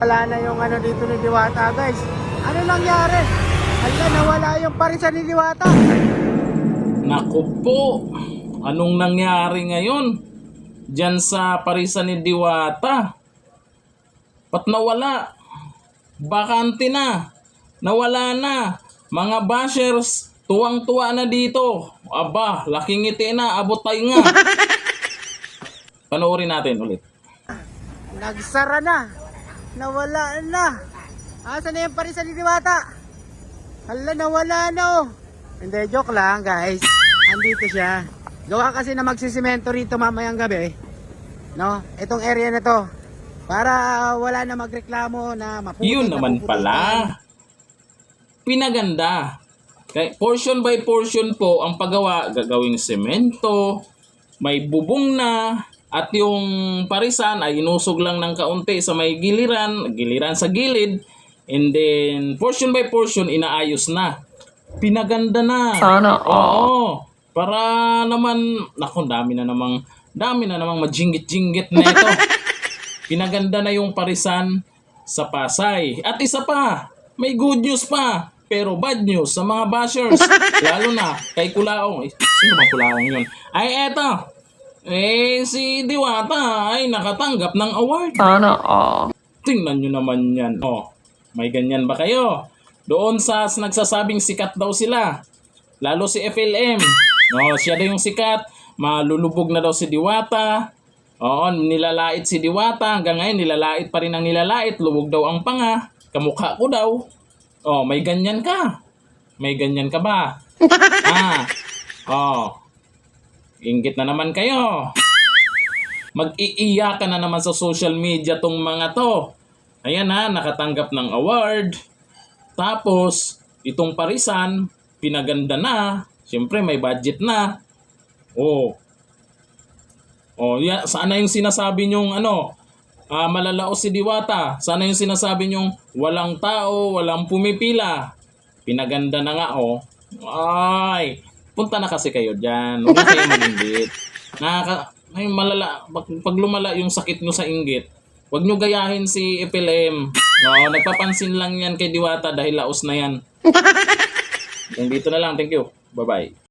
Wala na yung ano dito ni Diwata guys. Ano nangyari? Hala, nawala yung parisan ni Diwata. Naku po, anong nangyari ngayon? Diyan sa parisan ni Diwata. Ba't nawala? Bakante na. Nawala na. Mga bashers, tuwang-tuwa na dito. Aba, laking ngiti na, abot tayo nga. Panoorin natin ulit. Nagsara na. Nawala na. Asa na yung parisan ni Diwata? Hala, nawala na oh. Hindi, joke lang guys. Andito siya. Gawa kasi na magsisimento rito mamayang gabi. No? Itong area na to. Para wala na magreklamo na maputol Yun na naman pala. Pinaganda. Kay portion by portion po ang paggawa gagawing semento, may bubong na at yung parisan ay inusog lang ng kaunti sa may giliran, giliran sa gilid and then portion by portion inaayos na. Pinaganda na. Sana Oo. Para naman, naku, dami na namang, dami na namang majinggit-jinggit na ito. Pinaganda na yung parisan sa Pasay. At isa pa, may good news pa. Pero bad news sa mga bashers. Lalo na kay Kulaong. Eh, sino ba Kulaong yun? Ay, eto. Eh, si Diwata ay nakatanggap ng award. Sana all. Tingnan nyo naman yan. Oh, may ganyan ba kayo? Doon sa nagsasabing sikat daw sila. Lalo si FLM. No, siya daw yung sikat. Malulubog na daw si Diwata. Oo, nilalait si Diwata. Hanggang ngayon, nilalait pa rin ang nilalait. Lubog daw ang panga. Kamukha ko daw. Oh, may ganyan ka. May ganyan ka ba? ah. Oh. Inggit na naman kayo. Mag-iiyakan na naman sa social media tong mga to. Ayan na, nakatanggap ng award. Tapos, itong parisan, pinaganda na. Siyempre, may budget na. Oh. Oh, ya, sana yung sinasabi nyong ano, ah, malalao si Diwata. Sana yung sinasabi nyong walang tao, walang pumipila. Pinaganda na nga, oh. Ay, punta na kasi kayo dyan. Huwag kayo mag-inggit. Nakaka, ay, malala, pag, pag lumala yung sakit nyo sa inggit, huwag nyo gayahin si FLM. No, nagpapansin lang yan kay Diwata dahil laos na yan. Hanggang dito na lang. Thank you. Bye-bye.